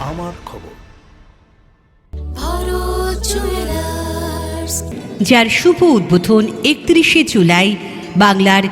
আমার খবর। যার শুভ উদ্বোধন একত্রিশে জুলাই বাংলার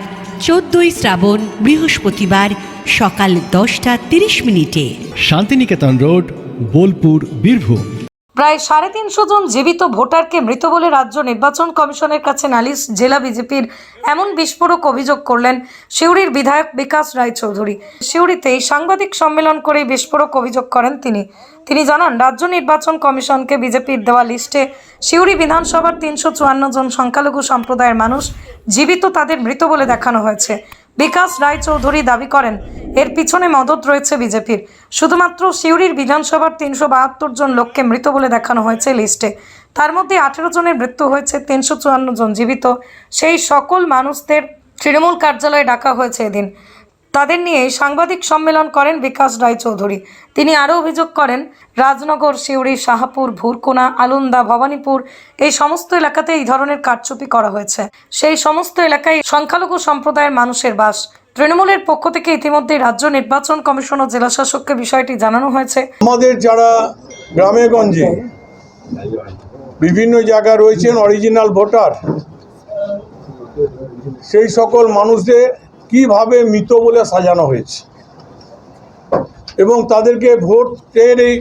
চোদ্দই শ্রাবণ বৃহস্পতিবার সকাল দশটা তিরিশ মিনিটে। শান্তিনিকেতন রোড বোলপুর বীরভূম। প্রায় সাড়ে তিনশো জন জীবিত ভোটারকে মৃত বলে রাজ্য নির্বাচন কমিশনের কাছে নালিশ। জেলা বিজেপির এমন বিস্ফোরক অভিযোগ করলেন সিউড়ির বিধায়ক বিকাশ রায়চৌধুরী। সিউড়িতে সাংবাদিক সম্মেলন করে বিস্ফোরক অভিযোগ করেন তিনি। তিনি জানান, রাজ্য নির্বাচন কমিশনকে বিজেপির দেওয়া লিস্টে সিউড়ি বিধানসভার তিনশো চুয়ান্ন জন সংখ্যালঘু সম্প্রদায়ের মানুষ জীবিত তাদের মৃত বলে দেখানো হয়েছে। বিকাশ রায়চৌধুরী দাবি করেন, এর পিছনে মদত রয়েছে বিজেপির। শুধুমাত্র সিউড়ির বিধানসভার তিনশো বাহাত্তর জন লোককে মৃত বলে দেখানো হয়েছে লিস্টে। তার মধ্যে আঠেরো জনের মৃত্যু হয়েছে, তিনশো চুয়ান্ন জন জীবিত। সেই সকল মানুষদের তৃণমূল কার্যালয়ে ডাকা হয়েছে এদিন। তাদের নিয়ে সাংবাদিক সম্মেলন করেন বিকাশ রায়চৌধুরী। তিনি আরও অভিযোগ করেন, রাজনগর, সিউড়ি, শাহাপুর, ভুরকোনা, আলুন্দা, ভবানীপুর, এই সমস্ত এলাকাতে এই ধরনের কারচুপি করা হয়েছে। সেই সমস্ত এলাকায় সংখ্যালঘু সম্প্রদায়ের মানুষের বাস। তৃণমূলের পক্ষ থেকে ইতিমধ্যে রাজ্য নির্বাচন কমিশন ও জেলাশাসককে বিষয়টি জানানো হয়েছে। আমাদের যারা গ্রামে গঞ্জে বিভিন্ন জায়গায় রয়েছেন অরিজিনাল ভোটার, সেই সকল মানুষদের কীভাবে মৃত বলে সাজানো হয়েছে? এবং তাদেরকে ভোটের এই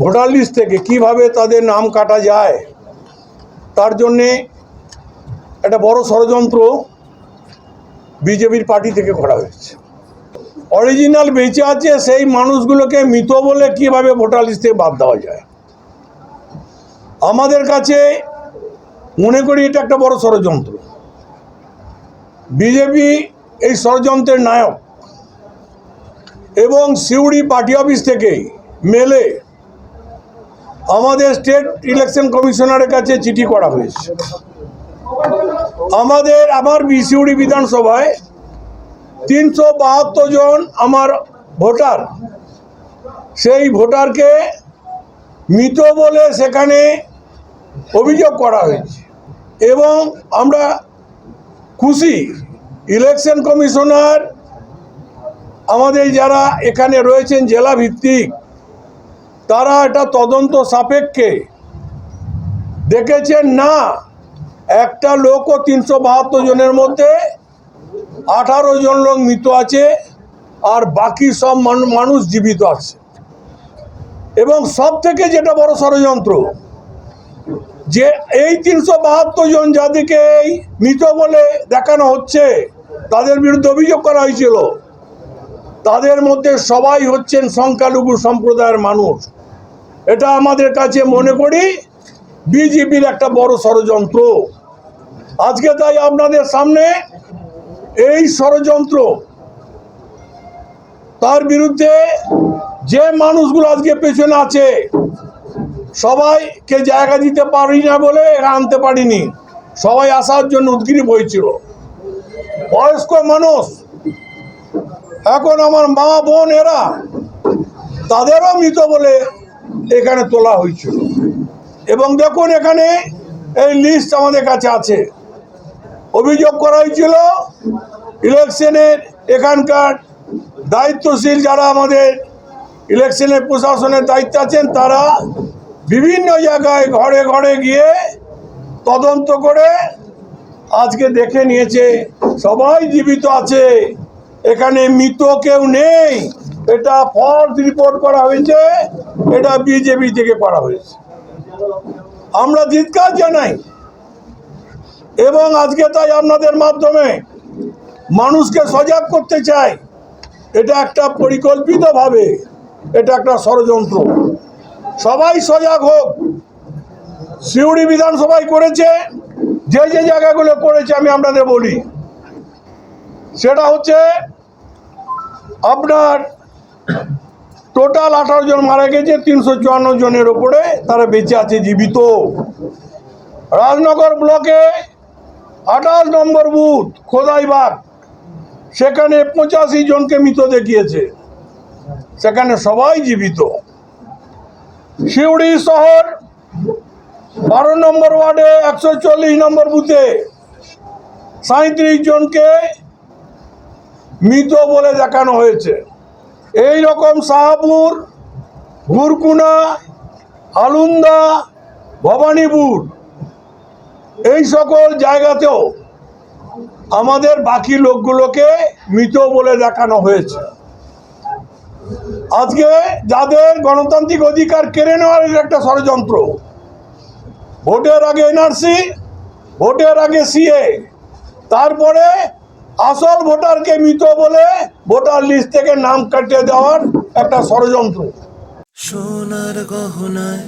ভোটার লিস্ট থেকে কীভাবে তাদের নাম কাটা যায়, তার জন্যে একটা বড় ষড়যন্ত্র বিজেপির পার্টি থেকে করা হয়েছে। অরিজিনাল বেঁচে আছে সেই মানুষগুলোকে মৃত বলে কীভাবে ভোটার লিস্ট থেকে বাদ দেওয়া যায়? আমাদের কাছে মনে করি এটা একটা বড় ষড়যন্ত্র। বিজেপি এই ষড়যন্ত্রের নায়ক এবং সিউড়ি পার্টি অফিস থেকেই মেলে আমাদের স্টেট ইলেকশন কমিশনারের কাছে চিঠি করা হয়েছে। আমাদের, আমার বিসিউড়ি বিধানসভায় তিনশো বাহাত্তর জন আমার ভোটার, সেই ভোটারকে মৃত বলে সেখানে অভিযোগ করা হয়েছে। এবং আমরা খুশি। ইলেকশন কমিশনার, আমাদের যারা এখানে রয়েছেন জেলা ভিত্তিক তারা এটা তদন্ত সাপেক্ষে দেখেছেন না, একটা লোকও তিনশো বাহাত্তর জনের মধ্যে আঠারো জন লোক মৃত আছে আর বাকি সব মানুষ জীবিত আছে। এবং সব থেকে যেটা বড় ষড়যন্ত্র যে এই তিনশো বাহাত্তর জন যাদেরকে এই মৃত বলে দেখানো হচ্ছে, তাদের বিরুদ্ধে অভিযোগ করা হয়েছিল। তাদের মধ্যে সবাই হচ্ছেন সংখ্যালঘু সম্প্রদায়ের মানুষ। এটা আমাদের কাছে মনে করি বিজেপির একটা বড় ষড়যন্ত্র। আজকে তাই আপনাদের সামনে এই ষড়যন্ত্র, তার বিরুদ্ধে যে মানুষগুলো আজকে পেছনে আছে সবাইকে জায়গা দিতে পারি না বলে এরা আনতে পারিনি। সবাই আসার জন্য উদ্গ্রীব হয়েছিল। বয়স্ক মানুষ। এখন আমার মা, বোন এরা, তাদেরও মৃত বলে এখানে তোলা হয়েছিল। এবং দেখুন এখানে এই লিস্ট আমাদের কাছে আছে। অভিযোগ করা হয়েছিল, ইলেকশনের এখানকার দায়িত্বশীল যারা আমাদের ইলেকশনের প্রশাসনের দায়িত্বে আছেন, তারা বিভিন্ন জায়গায় ঘরে ঘরে গিয়ে তদন্ত করে আজকে দেখে নিয়েছে, সবাই জীবিত আছে, এখানে মৃত কেউ নেই, এটা ফলস রিপোর্ট করা হয়েছে, এটা বিজেপি থেকে করা হয়েছে। আমরা ধিৎকার জানাই, এবং আজকে তাই আপনাদের মাধ্যমে মানুষকে সজাগ করতে চাই, এটা একটা পরিকল্পিতভাবে, এটা একটা ষড়যন্ত্র। সবাই সজাগ হোক। সিউড়ি বিধানসভায় করেছে, যে যে জায়গাগুলো করেছে আমি আপনাদের বলি। সেটা হচ্ছে, আপনার টোটাল আঠারো জন মারা গেছে, তিনশো চুয়ান্ন জনের ওপরে তারা বেঁচে আছে, জীবিত। রাজনগর ব্লকে আঠাশ নম্বর বুথ, খোদাইবাগ, সেখানে পঁচাশি জনকে মৃত দেখিয়েছে। সেখানে সবাই জীবিত। শিউড়ি শহর বারো নম্বর ওয়ার্ডে, একশো চল্লিশ নম্বর বুথে সাঁত্রিশ জনকে মৃত বলে দেখানো হয়েছে। এই রকম শাহপুর, গুরকুনা আলুন্দা ভবানীপুর, এই সকল জায়গাতেও আমাদের বাকি লোকগুলোকে মৃত বলে দেখানো হয়েছে। আজকে যাদের গণতান্ত্রিক অধিকার কেড়ে নেওয়ার একটা ষড়যন্ত্র, ভোটের আগে এনআরসি ভোটের আগে সিএ তারপরে আসল ভোটারকে মৃত বলে ভোটার লিস্ট থেকে নাম কাটিয়ে দেওয়ার একটা ষড়যন্ত্র। সোনার গহনায়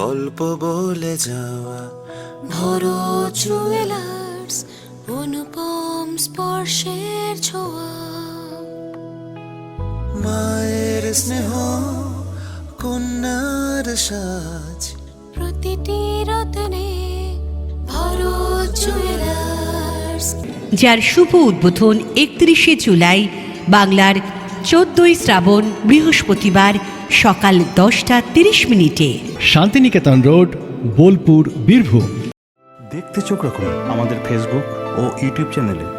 গল্প বলে যাওয়া ভরো জুয়েলার্স অনুপম স্পর্শের ছোঁয়া। মায়ের স্নেহ কন্যার সাজ। প্রতিটি রতনে ভরো জুয়েলার্স। যার শুভ উদ্বোধন একত্রিশে জুলাই বাংলার চোদ্দই শ্রাবণ বৃহস্পতিবার সকাল দশটা তিরিশ মিনিটে। শান্তিনিকেতন রোড বোলপুর বীরভূম। দেখতে চোখ রাখুন আমাদের ফেসবুক ও ইউটিউব চ্যানেলে